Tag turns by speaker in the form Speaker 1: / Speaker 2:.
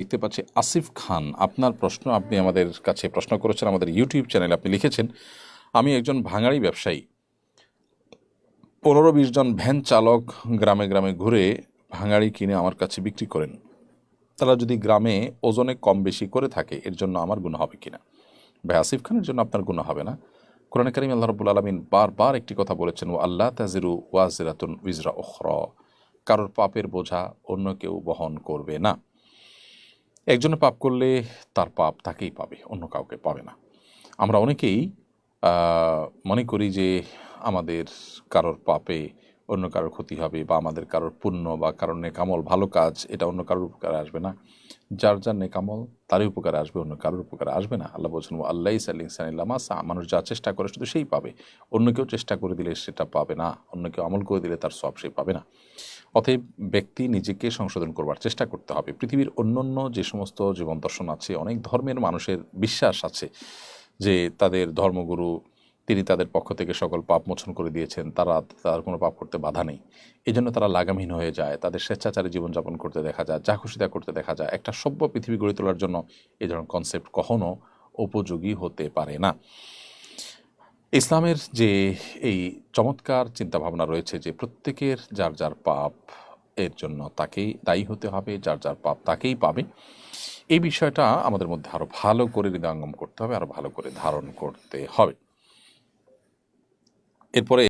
Speaker 1: দেখতে পাচ্ছি আসিফ খান। আপনার প্রশ্ন, আপনি আমাদের কাছে প্রশ্ন করেছেন, আমাদের ইউটিউব চ্যানেলে আপনি লিখেছেন, আমি একজন ভাঙাড়ি ব্যবসায়ী। পনেরো বিশ জন ভ্যান চালক গ্রামে গ্রামে ঘুরে ভাঙাড়ি কিনে আমার কাছে বিক্রি করেন। তারা যদি গ্রামে ওজনে কম বেশি করে থাকে, এর জন্য আমার গুণ হবে কিনা? ভাই, আসিফ খানের জন্য আপনার গুণ হবে না। কোরআন করিম আল্লাহ রবুল আলমিন বারবার একটি কথা বলেছেন ও আল্লাহ তাজিরু ওয়াজিরাতুন উইজরা ওখর কারোর পাপের বোঝা অন্য কেউ বহন করবে না। একজনে পাপ করলে তার পাপ তাকেই পাবে, অন্য কাউকে পাবে না। আমরা অনেকেই মনে করি যে আমাদের কারোর পাপে অন্য কারোর ক্ষতি হবে বা আমাদের কারোর পুণ্য বা কারোর নেকামল ভালো কাজ, এটা অন্য কারোর উপকারে আসবে না। যার যার নেকামল, তারই উপকারে আসবে, অন্য কারোর উপকারে আসবে না। আল্লাহ বলছেন আল্লাহ সাল্লিসানিল্লামাসা মানুষ যা চেষ্টা করে শুধু সেই পাবে। অন্য কেউ চেষ্টা করে দিলে সেটা পাবে না। অন্য কেউ আমল করে দিলে তার সব সে পাবে না। অতএব ব্যক্তি নিজেকে সংশোধন করবার চেষ্টা করতে হবে। পৃথিবীর অন্যান্য যে সমস্ত জীবন দর্শন আছে, অনেক ধর্মের মানুষের বিশ্বাস আছে যে তাদের ধর্মগুরু, তিনি তাদের পক্ষ থেকে সকল পাপ মোচন করে দিয়েছেন, তারা তার কোনো পাপ করতে বাধা নেই। এই জন্য তারা লাগামহীন হয়ে যায়, তাদের স্বেচ্ছাচারী জীবনযাপন করতে দেখা যায়, যা খুশি তা করতে দেখা যায়। একটা সভ্য পৃথিবী গড়ে তোলার জন্য এই ধরনের কনসেপ্ট কখনো উপযোগী হতে পারে না। ইসলামের যে এই চমৎকার চিন্তাভাবনা রয়েছে যে প্রত্যেকের যার যার পাপ এর জন্য তাকেই দায়ী হতে হবে, যার যার পাপ তাকেই পাবে। এই বিষয়টা আমাদের মধ্যে আরও ভালো করে হৃদয়ঙ্গম করতে হবে আরও ভালো করে ধারণ করতে হবে। এরপরে